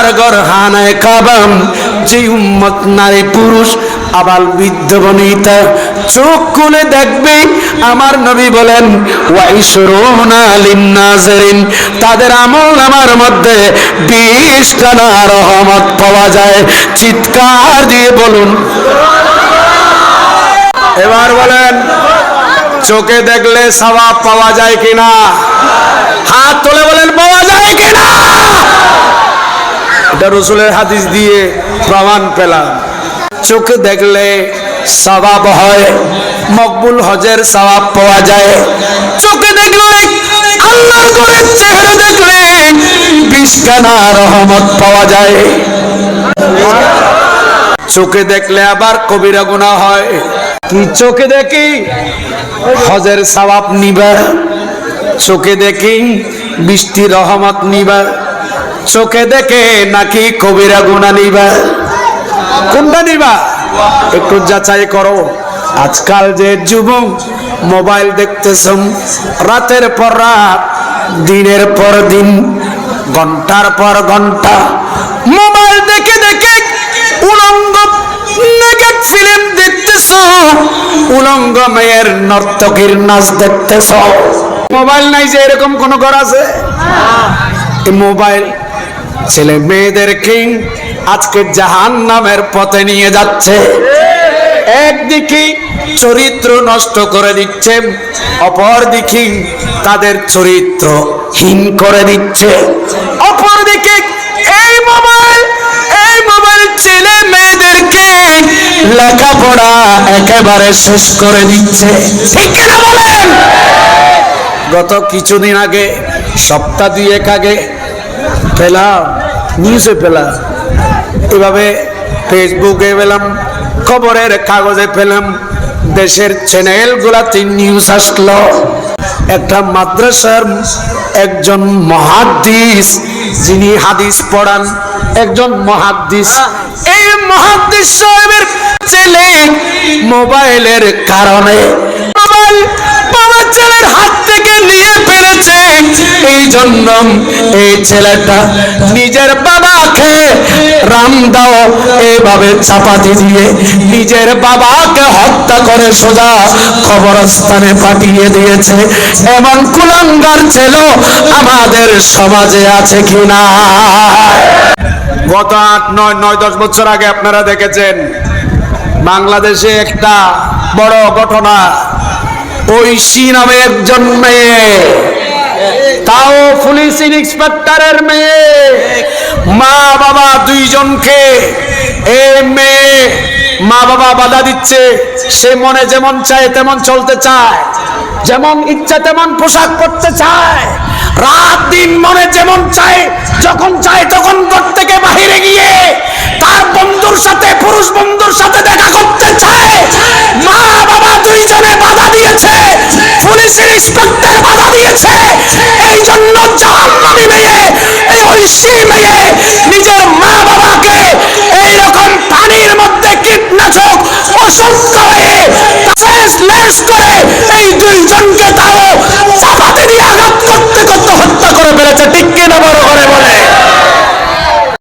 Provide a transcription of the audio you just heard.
আল্লাহর ঘর হানায় কাবাম যে উম্মত নারী পুরুষ, আবাল বৃদ্ধ বনিতা, চোখ খুলে দেখবে, আমার নবী বলেন তাদের আমল আমার মধ্যে বিশটা না রহমত পাওয়া যায়। চিৎকার দিয়ে বলুন। এবার বলেন, চোখে দেখলে সওয়াব পাওয়া যায় কিনা? হাত তুলে বলেন, পাওয়া যায় কিনা? এটা রসুলের হাদিস দিয়ে প্রমাণ পেলাম। চোখে দেখলে সবাব হয়, মকবুল হজের সবাব পাওয়া যায়। চোখে দেখলে আল্লাহর ঘরের চেহারা দেখলে বিশখানা রহমত পাওয়া যায়। চোখে দেখলে আবার কবিরা গুণা হয়। কি চোখে দেখি? হজের সবাব নিবা। চোখে দেখি বৃষ্টি রহমত নিবা। চোখে দেখে নাকি কবিরা গুণা নিবা? কোনটা নিবা? একটু যাচাই করো। আজকাল যে যুবক মোবাইল দেখতেছ রাতের পর রাত দিনের পর দিন ঘণ্টার পর ঘণ্টা মোবাইল দেখে দেখে উলঙ্গ নেগেট ফিল্ম দেখতেছ উলঙ্গ মেয়ের নর্তকীর নাচ দেখতেছ। মোবাইল নাই যে এরকম কোন ঘর আছে? এই মোবাইল ছেলে মেয়েদেরকে আজকে জাহান নামের পথে নিয়ে যাচ্ছে। একদিকে চরিত্র নষ্ট করে দিচ্ছে, অপরদিকে তাদের চরিত্র হীন করে দিচ্ছে। অপরদিকে এই মোবাইল এই মোবাইল ছেলে মেয়েদেরকে লেখাপড়া একেবারে শেষ করে দিচ্ছে। ঠিক বলেন? গত কিছুদিন আগে, সপ্তাহ দুয়েক আগে পেলাম নিউজে পেলাম এভাবে ফেসবুকে পেলাম, খবরের কাগজে পেলাম, দেশের চ্যানেলগুলাতে নিউজ আসলো। একটা মাদ্রাসার একজন মহাদ্দিস, যিনি হাদিস পড়ান, একজন মহাদ্দিস। এই মহাদ্দিস সাহেবের ছেলে মোবাইলের কারণে, মোবাইল বাবা ছেলের হাত থেকে নিয়ে ফেলেছে এই জন্য এই ছেলেটা নিজের বাবাকে রাম দাও চাপাতি দিয়ে নিজের বাবাকে হত্যা করে সোজা খবরস্থানে পাঠিয়ে দিয়েছে। এমন আমাদের সমাজে আছে কিনা গত আট, নয় নয়, দশ বছর আগে আপনারা দেখেছেন, বাংলাদেশে একটা বড় ঘটনা। ঐশী নামে পুলিশ ইন্সপেক্টরের মেয়ে। মা বাবা দুইজনকে এ মেয়ে মা বাবা বাধা দিচ্ছে। সে মনে যেমন চায়, তেমন চলতে চায়। যেমন ইচ্ছা, তেমন পোশাক পরতে চায়। রাত দিন মনে যেমন চায়, যখন চায় তখন ঘর থেকে বাহিরে গিয়ে তার বন্ধুর সাথে, পুরুষ বন্ধুর সাথে দেখা করতে চায়। মা বাবা দুইজনে বাধা দিয়েছে। পুলিশের ইন্সপেক্টর ঐশী মেয়ে নিজের মা বাবাকে এইরকম পানির মধ্যে কীটনাশক ওষুধ করে লেস